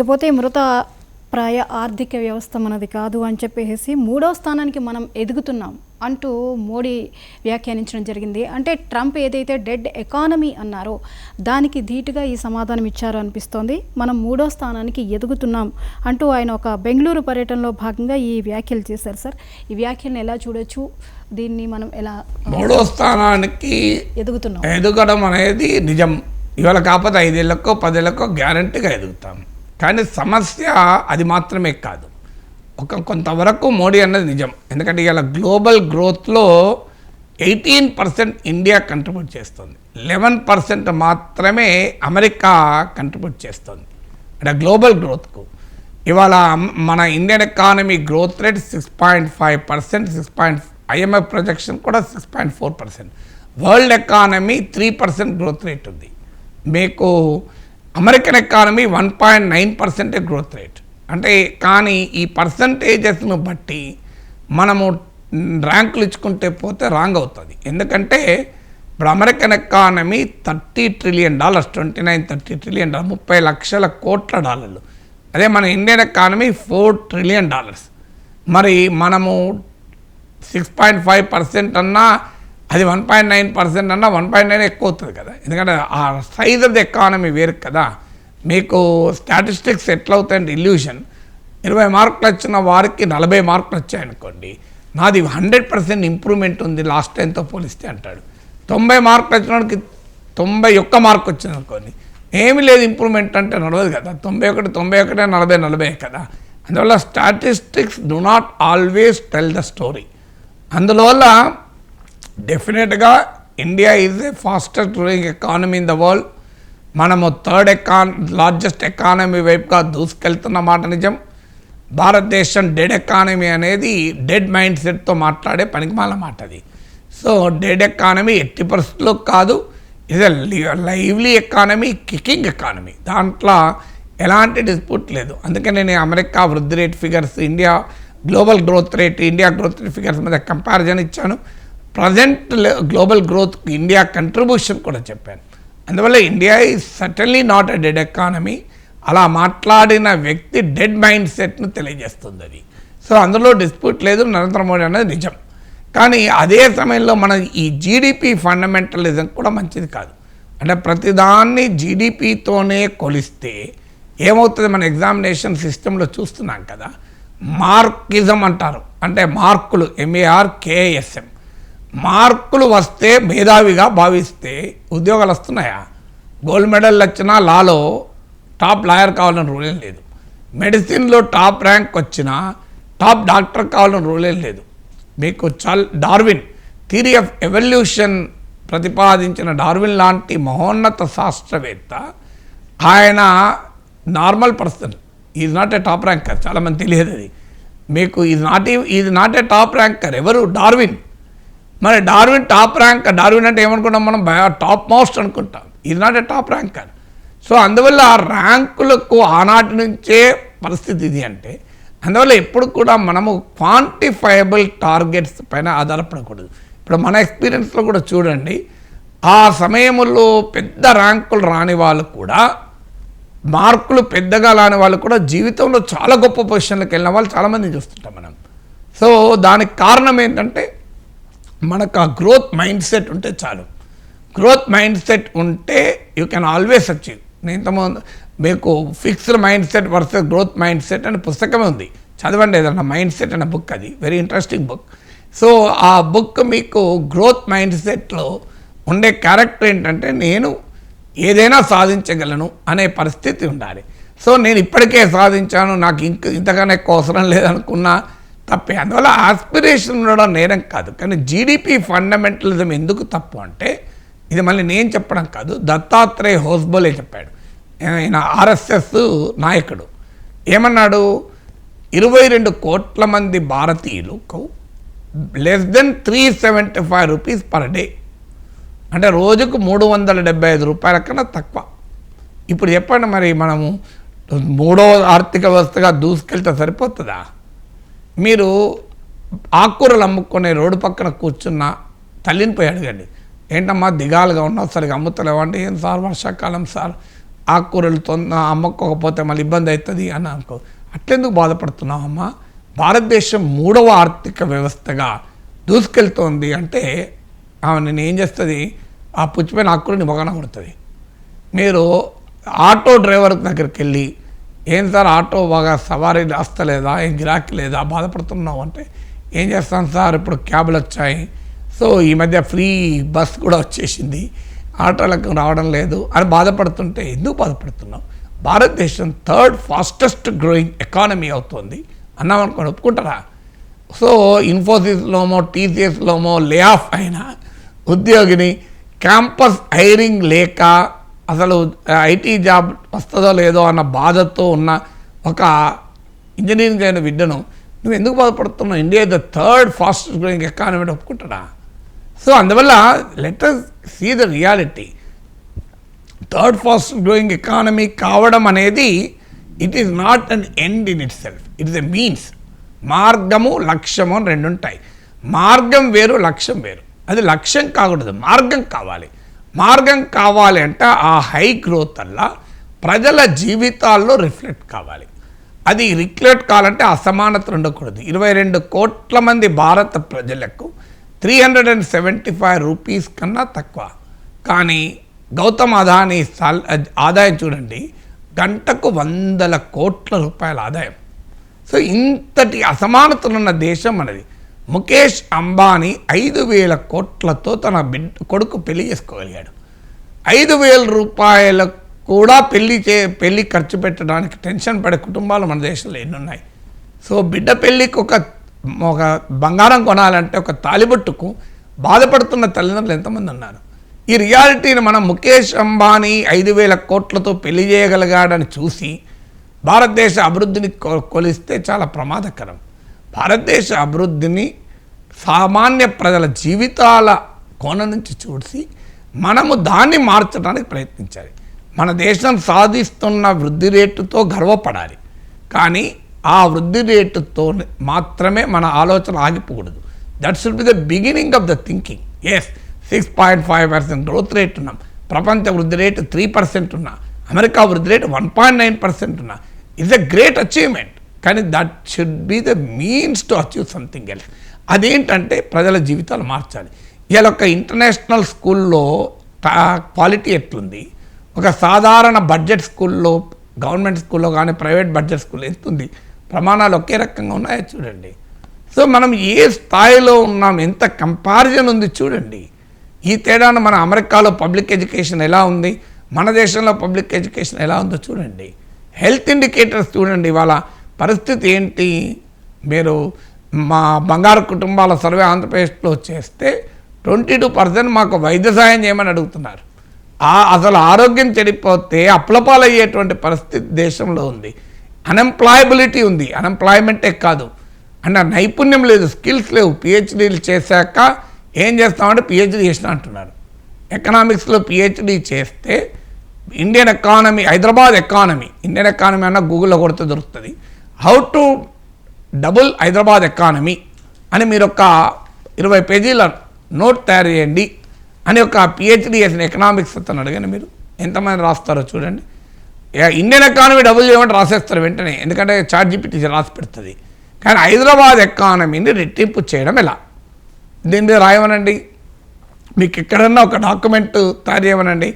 ఇకపోతే మృత ప్రాయ ఆర్థిక వ్యవస్థ మనది కాదు అని చెప్పేసి మూడో స్థానానికి మనం ఎదుగుతున్నాం అంటూ మోడీ వ్యాఖ్యానించడం జరిగింది. అంటే ట్రంప్ ఏదైతే డెడ్ ఎకానమీ అన్నారో దానికి ధీటుగా ఈ సమాధానం ఇచ్చారు అనిపిస్తోంది. మనం మూడో స్థానానికి ఎదుగుతున్నాం అంటూ ఆయన ఒక బెంగళూరు పర్యటనలో భాగంగా ఈ వ్యాఖ్యలు చేశారు సార్. ఈ వ్యాఖ్యలను ఎలా చూడొచ్చు? దీన్ని మనం ఎలా మూడో స్థానానికి ఎదుగుతున్నాం? ఎదగడం అనేది నిజం. ఇవాళ కాకపోతే ఐదేళ్ళకో పదేళ్ళకో గ్యారంటీగా ఎదుగుతాం. కానీ సమస్య అది మాత్రమే కాదు. ఒక కొంతవరకు మోడీ అన్నది నిజం. ఎందుకంటే ఇవాళ గ్లోబల్ గ్రోత్లో ఎయిటీన్ పర్సెంట్ ఇండియా కంట్రిబ్యూట్ చేస్తుంది. లెవెన్ పర్సెంట్ మాత్రమే అమెరికా కంట్రిబ్యూట్ చేస్తుంది. అంటే గ్లోబల్ గ్రోత్కు. ఇవాళ మన Indian economy growth rate six point five percent six point IMF projection కూడా six point four percent. World economy three percent growth rate ఉంది. మీకు American economy one point nine పర్సెంటే గ్రోత్ రేట్ అంటే కానీ ఈ పర్సంటేజెస్ను బట్టి మనము ర్యాంకులు ఇచ్చుకుంటే పోతే రాంగ్ అవుతుంది. ఎందుకంటే ఇప్పుడు American economy thirty trillion dollars twenty nine thirty trillion dollar ముప్పై లక్షల కోట్ల డాలర్లు. అదే మన Indian economy four trillion dollars మరి మనము సిక్స్ పాయింట్ ఫైవ్ పర్సెంట్ అన్నా అది వన్ పాయింట్ నైన్ పర్సెంట్ అన్నా వన్ పాయింట్ నైన్ ఎక్కువ అవుతుంది కదా. ఎందుకంటే ఆ సైజ్ ఆఫ్ ద ఎకానమీ వేరు కదా. మీకు స్టాటిస్టిక్స్ ఎట్లా అవుతాయంటే ఇల్యూషన్ ఇరవై మార్కులు వచ్చిన వారికి నలభై మార్కులు వచ్చాయనుకోండి. నాది హండ్రెడ్ పర్సెంట్ ఇంప్రూవ్మెంట్ ఉంది లాస్ట్ టైంతో పోలిస్తే అంటాడు. తొంభై మార్కులు వచ్చిన వాడికి తొంభై ఒక్క మార్క్ వచ్చింది అనుకోండి ఏమి లేదు ఇంప్రూవ్మెంట్ అంటే నడవదు కదా. తొంభై ఒకటి తొంభై ఒకటే నలభై నలభై కదా. అందువల్ల statistics do not always tell the story అందువల్ల డెఫినెట్గా India is a fastest growing economy in the world మనము థర్డ్ ఎకాన్ లార్జెస్ట్ ఎకానమీ వైపుగా దూసుకెళ్తున్న మాట నిజం. భారతదేశం డెడ్ ఎకానమీ అనేది డెడ్ మైండ్ సెట్తో మాట్లాడే పనికిమాల మాట అది. సో డెడ్ ఎకానమీ ఎట్టి పరిస్థితుల్లో కాదు. ఇది లైవ్లీ ఎకానమీ కికింగ్ ఎకానమీ దాంట్లో ఎలాంటి డిస్ప్యూట్ లేదు. అందుకే నేను అమెరికా వృద్ధి rate figures India global growth rate India growth rate figures మీద కంపారిజన్ ఇచ్చాను. Present global growth India contribution కూడా చెప్పాను అందువల్ల India is certainly not a dead economy అలా మాట్లాడిన వ్యక్తి డెడ్ మైండ్ సెట్ను తెలియజేస్తుంది అది. సో అందులో డిస్ప్యూట్ లేదు నరేంద్ర మోడీ అనేది నిజం. కానీ అదే సమయంలో మన ఈ జీడిపి ఫండమెంటలిజం కూడా మంచిది కాదు. అంటే ప్రతిదాన్ని జీడిపితోనే కొలిస్తే ఏమవుతుంది? మన ఎగ్జామినేషన్ సిస్టంలో చూస్తున్నాం కదా. మార్కిజం అంటారు. అంటే మార్కులు ఎంఏఆర్ కేఎస్ఎం మార్కులు వస్తే మేధావిగా భావిస్తే ఉద్యోగాలు వస్తున్నాయా? గోల్డ్ మెడల్ వచ్చినా లాలో టాప్ లాయర్ కావాలని రూల్ ఏం లేదు. మెడిసిన్లో టాప్ ర్యాంక్ వచ్చినా టాప్ డాక్టర్ కావాలని రూల్ ఏం లేదు. మీకు Charles Darwin theory of evolution ప్రతిపాదించిన డార్విన్ లాంటి మహోన్నత శాస్త్రవేత్త ఆయన normal person. Is not a top ranker. చాలామంది తెలియదు అది. మీకు is not is not a top ranker. ఎవరు? డార్విన్. మరి డార్విన్ టాప్ ర్యాంక్ డార్విన్ అంటే ఏమనుకుంటాం మనం? టాప్ మోస్ట్ అనుకుంటాం. ఇది not a top ranker so అందువల్ల ఆ ర్యాంకులకు ఆనాటి నుంచే పరిస్థితి ఇది అంటే అందువల్ల ఎప్పుడు కూడా మనము క్వాంటిఫైబుల్ టార్గెట్స్ పైన ఆధారపడకూడదు. ఇప్పుడు మన ఎక్స్పీరియన్స్లో కూడా చూడండి ఆ సమయంలో పెద్ద ర్యాంకులు రాని వాళ్ళు కూడా మార్కులు పెద్దగా రాని వాళ్ళు కూడా జీవితంలో చాలా గొప్ప పొజిషన్లకు వెళ్ళిన వాళ్ళు చాలామంది చూస్తుంటాం మనం. సో దానికి కారణం ఏంటంటే మనకు ఆ గ్రోత్ మైండ్ సెట్ ఉంటే చాలు. గ్రోత్ మైండ్ సెట్ ఉంటే యూ కెన్ ఆల్వేస్ అచీవ్ నేను ఇంతకుముందు మీకు fixed mind set versus growth mind set అనే పుస్తకమే ఉంది. చదవండి ఏదన్నా మైండ్ సెట్ అనే బుక్ అది. వెరీ ఇంట్రెస్టింగ్ బుక్ సో ఆ బుక్ మీకు గ్రోత్ మైండ్ సెట్లో ఉండే క్యారెక్టర్ ఏంటంటే నేను ఏదైనా సాధించగలను అనే పరిస్థితి ఉండాలి. సో నేను ఇప్పటికే సాధించాను నాకు ఇంక ఇంతకన్నా ఎక్కువ అవసరం లేదనుకున్నా తప్పే. అందువల్ల ఆస్పిరేషన్ ఉండడం నేరం కాదు. కానీ జీడిపి ఫండమెంటలిజం ఎందుకు తప్పు అంటే ఇది మళ్ళీ నేను చెప్పడం కాదు దత్తాత్రేయ హోస్బోలే చెప్పాడు. ఆయన ఆర్ఎస్ఎస్ నాయకుడు. ఏమన్నాడు? ఇరవై రెండు కోట్ల మంది భారతీయులకు less than three seventy five rupees per day అంటే రోజుకు మూడు వందల డెబ్బై ఐదు రూపాయల కన్నా తక్కువ. ఇప్పుడు చెప్పండి మరి మనము మూడో ఆర్థిక వ్యవస్థగా దూసుకెళ్తే సరిపోతుందా? మీరు ఆకుకూరలు అమ్ముకునే రోడ్డు పక్కన కూర్చున్న తల్లిని పోయి అడగండి. ఏంటమ్మా దిగాలుగా ఉన్నావు సరిగా అమ్ముతలేవు అంటే ఏం సార్ వర్షాకాలం సార్ ఆకుకూరలు తొంద అమ్మకపోతే మళ్ళీ ఇబ్బంది అవుతుంది అని అనుకో. అట్లెందుకు బాధపడుతున్నావు అమ్మా భారతదేశం మూడవ ఆర్థిక వ్యవస్థగా దూసుకెళ్తోంది అంటే ఆమె నేను ఏం చేస్తుంది? ఆ పుచ్చిపోయిన ఆకుకూరని మొగన కొడుతుంది. మీరు ఆటో డ్రైవర్ దగ్గరికి వెళ్ళి ఏం సార్ ఆటో బాగా సవారీ రాస్తలేదా? ఏం గిరాకీ లేదా? బాధపడుతున్నావు అంటే ఏం చేస్తాను సార్? ఇప్పుడు క్యాబ్లు వచ్చాయి. సో ఈ మధ్య ఫ్రీ బస్ కూడా వచ్చేసింది. ఆటోలకు రావడం లేదు అని బాధపడుతుంటే ఎందుకు బాధపడుతున్నావు? భారతదేశం థర్డ్ ఫాస్టెస్ట్ గ్రోయింగ్ ఎకానమీ అవుతుంది. అన్నాం అనుకోండి ఒప్పుకుంటారా? సో ఇన్ఫోసిస్లోమో టీసీఎస్లోమో లే ఆఫ్ అయిన ఉద్యోగిని క్యాంపస్ హైరింగ్ లేక అసలు ఐటీ జాబ్ వస్తుందో లేదో అన్న బాధతో ఉన్న ఒక ఇంజనీరింగ్ అయిన బిడ్డను నువ్వు ఎందుకు బాధపడుతున్నావు? India the third fastest growing economy ఒప్పుకుంటాడా? So అందువల్ల let us see the reality third fast growing economy కావడం అనేది it is not an end in itself it is a means మార్గము లక్ష్యము అని రెండు ఉంటాయి మార్గం వేరు లక్ష్యం వేరు. అది లక్ష్యం కాకూడదు. మార్గం కావాలి. మార్గం కావాలి అంటే ఆ హై గ్రోత్ అలా ప్రజల జీవితాల్లో రిఫ్లెక్ట్ కావాలి. అది రిఫ్లెక్ట్ కావాలంటే అసమానత ఉండకూడదు. ఇరవై రెండు కోట్ల మంది భారత ప్రజలకు three hundred and seventy five rupees కన్నా తక్కువ. కానీ గౌతమ్ అదానీ సాల్ ఆదాయం చూడండి గంటకు వందల కోట్ల రూపాయల ఆదాయం. సో ఇంతటి అసమానతలున్న దేశం మనది. ముఖేష్ అంబానీ ఐదు వేల కోట్లతో తన బిడ్డ కొడుకు పెళ్ళి చేసుకోగలిగాడు. ఐదు వేల రూపాయల కూడా పెళ్ళి చే పెళ్ళి ఖర్చు పెట్టడానికి టెన్షన్ పడే కుటుంబాలు మన దేశంలో ఎన్నున్నాయి. సో బిడ్డ పెళ్ళికి ఒక ఒక బంగారం కొనాలంటే ఒక తాలిబొట్టుకు బాధపడుతున్న తల్లిదండ్రులు ఎంతమంది ఉన్నారు? ఈ రియాలిటీని మనం ముఖేష్ అంబానీ ఐదు వేల కోట్లతో పెళ్ళి చేయగలిగాడని చూసి భారతదేశ అభివృద్ధిని కొ- కొలిస్తే చాలా ప్రమాదకరం. భారతదేశ అభివృద్ధిని సామాన్య ప్రజల జీవితాల కోణం నుంచి చూసి మనము దాన్ని మార్చడానికి ప్రయత్నించాలి. మన దేశం సాధిస్తున్న వృద్ధి రేటుతో గర్వపడాలి. కానీ ఆ వృద్ధి రేటుతో మాత్రమే మన ఆలోచన ఆగిపోకూడదు. That should be the beginning of the thinking yes six point five percent growth rate ఉన్నాం. ప్రపంచ వృద్ధి రేటు త్రీ పర్సెంట్ ఉన్నా. అమెరికా వృద్ధి రేటు వన్ పాయింట్ నైన్ పర్సెంట్ ఉన్నా. ఇట్స్ ఎ గ్రేట్ అచీవ్మెంట్ కానీ that should be the means to achieve something else అదేంటంటే ప్రజల జీవితాలు మార్చాలి. ఇవాళ ఒక ఇంటర్నేషనల్ స్కూల్లో క్వాలిటీ ఎట్లుంది? ఒక సాధారణ బడ్జెట్ స్కూల్లో గవర్నమెంట్ స్కూల్లో కానీ ప్రైవేట్ బడ్జెట్ స్కూల్లో ఎంతుంది ప్రమాణాలు ఒకే రకంగా ఉన్నాయో చూడండి. సో మనం ఏ స్థాయిలో ఉన్నాం? ఎంత కంపారిజన్ ఉంది చూడండి. ఈ తేడాను మన అమెరికాలో పబ్లిక్ ఎడ్యుకేషన్ ఎలా ఉంది? మన దేశంలో పబ్లిక్ ఎడ్యుకేషన్ ఎలా ఉందో చూడండి. హెల్త్ ఇండికేటర్స్ చూడండి ఇవాళ పరిస్థితి ఏంటి? మీరు మా బంగారు కుటుంబాల సర్వే ఆంధ్రప్రదేశ్లో చేస్తే ట్వంటీ టూ పర్సెంట్ మాకు వైద్య సాయం చేయమని అడుగుతున్నారు. ఆ అసలు ఆరోగ్యం చెడిపోతే అప్లపాలయ్యేటువంటి పరిస్థితి దేశంలో ఉంది. అన్ఎంప్లాయబిలిటీ ఉంది. అన్ఎంప్లాయ్మెంటే కాదు. అంటే నైపుణ్యం లేదు స్కిల్స్ లేవు. పిహెచ్డీలు చేశాక ఏం చేస్తామంటే పిహెచ్డీ చేసిన అంటున్నారు. ఎకనామిక్స్లో పిహెచ్డీ చేస్తే Indian economy Hyderabad economy Indian economy అన్న గూగుల్లో కొడితే దొరుకుతుంది. How to double Hyderabad economy అని మీరు ఒక ఇరవై పేజీల నోట్ తయారు చేయండి అని ఒక పిహెచ్డి చేసిన ఎకనామిక్స్ అతను అడగండి మీరు. ఎంతమంది రాస్తారో చూడండి. ఇండియన్ ఎకానమీ డబుల్ చేయమంటే రాసేస్తారు వెంటనే. ఎందుకంటే చార్ట్ జీపీటీ రాసి పెడుతుంది. కానీ హైదరాబాద్ ఎకానమీని రెట్టింపు చేయడం ఎలా? దీని మీద రాయమనండి. మీకు ఎక్కడన్నా ఒక డాక్యుమెంట్ తయారు చేయమనండి.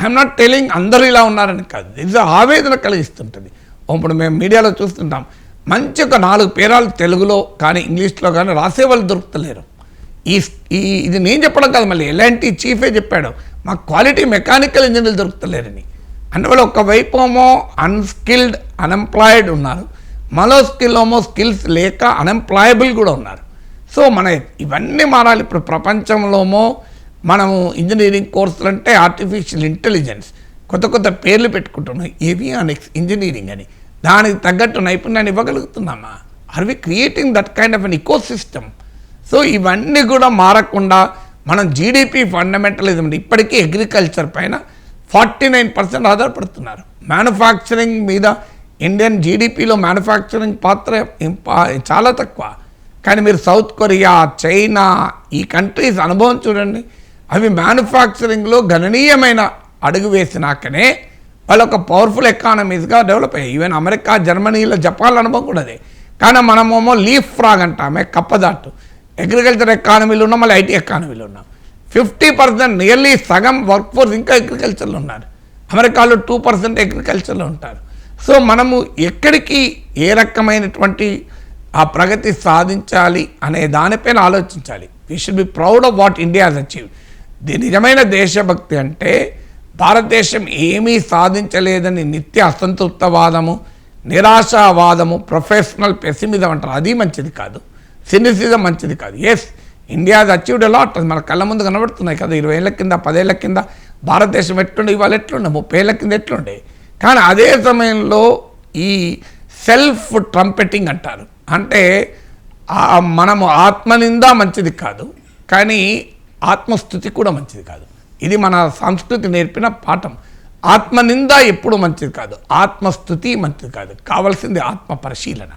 ఐఎమ్ నాట్ టెలింగ్ అందరూ ఇలా ఉన్నారని కాదు. ఇది ఆవేదన కలిగిస్తుంటుంది. ఇప్పుడు మేము మీడియాలో చూస్తుంటాం. మంచి ఒక నాలుగు పేరాలు తెలుగులో కానీ ఇంగ్లీష్లో కానీ రాసే వాళ్ళు దొరుకుతలేరు. ఈ ఈ ఇది నేను చెప్పడం కాదు మళ్ళీ. ఎలాంటి చీఫే చెప్పాడు. మా క్వాలిటీ మెకానికల్ ఇంజనీర్లు దొరుకుతలేరని అందువల్ల ఒకవైపు ఏమో అన్స్కిల్డ్ అన్ఎంప్లాయిడ్ ఉన్నారు. మరో స్కిల్ ఏమో స్కిల్స్ లేక అన్ఎంప్లాయబుల్ కూడా ఉన్నారు. సో మన ఇవన్నీ మారాలి. ఇప్పుడు ప్రపంచంలోమో మనము ఇంజనీరింగ్ కోర్సులు అంటే ఆర్టిఫిషియల్ ఇంటెలిజెన్స్ కొత్త కొత్త పేర్లు పెట్టుకుంటున్నాం. ఏవియానిక్స్ ఇంజనీరింగ్ అని. దానికి తగ్గట్టు నైపుణ్యాన్ని ఇవ్వగలుగుతున్నామా? Are we creating that kind of an ecosystem so ఇవన్నీ కూడా మారకుండా మనం జీడిపి ఫండమెంటలిజం ఇప్పటికీ అగ్రికల్చర్ పైన ఫార్టీ నైన్ పర్సెంట్ ఆధారపడుతున్నారు. మ్యానుఫ్యాక్చరింగ్ మీద ఇండియన్ జీడిపిలో మ్యానుఫ్యాక్చరింగ్ పాత్ర చాలా తక్కువ. కానీ మీరు సౌత్ కొరియా చైనా ఈ కంట్రీస్ అనుభవం చూడండి. అవి మ్యానుఫ్యాక్చరింగ్లో గణనీయమైన అడుగు వేసినాకనే వాళ్ళు ఒక పవర్ఫుల్ ఎకానమీస్గా డెవలప్ అయ్యాయి. ఈవెన్ అమెరికా జర్మనీలో జపాన్ అనుభవం కూడా అదే. కానీ మనమేమో లీఫ్ ఫ్రాగ్ అంటామే కప్పదాటు. అగ్రికల్చర్ ఎకానమీలో ఉన్నాం మళ్ళీ ఐటీ ఎకానమీలో ఉన్నాం. ఫిఫ్టీ పర్సెంట్ నియర్లీ సగం వర్క్ ఫోర్స్ ఇంకా అగ్రికల్చర్లో ఉన్నారు. అమెరికాలో టూ పర్సెంట్ అగ్రికల్చర్లో ఉంటారు. సో మనము ఎక్కడికి ఏ రకమైనటువంటి ఆ ప్రగతి సాధించాలి అనే దానిపైన ఆలోచించాలి. We should be proud of what India has achieve the నిజమైన దేశభక్తి అంటే భారతదేశం ఏమీ సాధించలేదని నిత్య అసంతృప్తవాదము నిరాశావాదము ప్రొఫెషనల్ పెసిమిజం అంటారు. అది మంచిది కాదు. సినిసిజం మంచిది కాదు. ఎస్ ఇండియా అచీవ్డ్ అలాట్ అది మన కళ్ళ ముందు కనబడుతున్నాయి కదా. ఇరవై ఏళ్ళ కింద పదేళ్ళ కింద భారతదేశం ఎట్లుండే? ఇవాళ ఎట్లుండే? ముప్పై ఏళ్ళ కింద ఎట్లుండే? కానీ అదే సమయంలో ఈ సెల్ఫ్ ట్రంపెటింగ్ అంటారు. అంటే మనము ఆత్మనిందా మంచిది కాదు. కానీ ఆత్మస్థుతి కూడా మంచిది కాదు. ఇది మన సంస్కృతి నేర్పిన పాఠం ఆత్మనింద ఎప్పుడు మంచిది కాదు ఆత్మస్థుతి మంచిది కాదు కావాల్సింది ఆత్మ పరిశీలన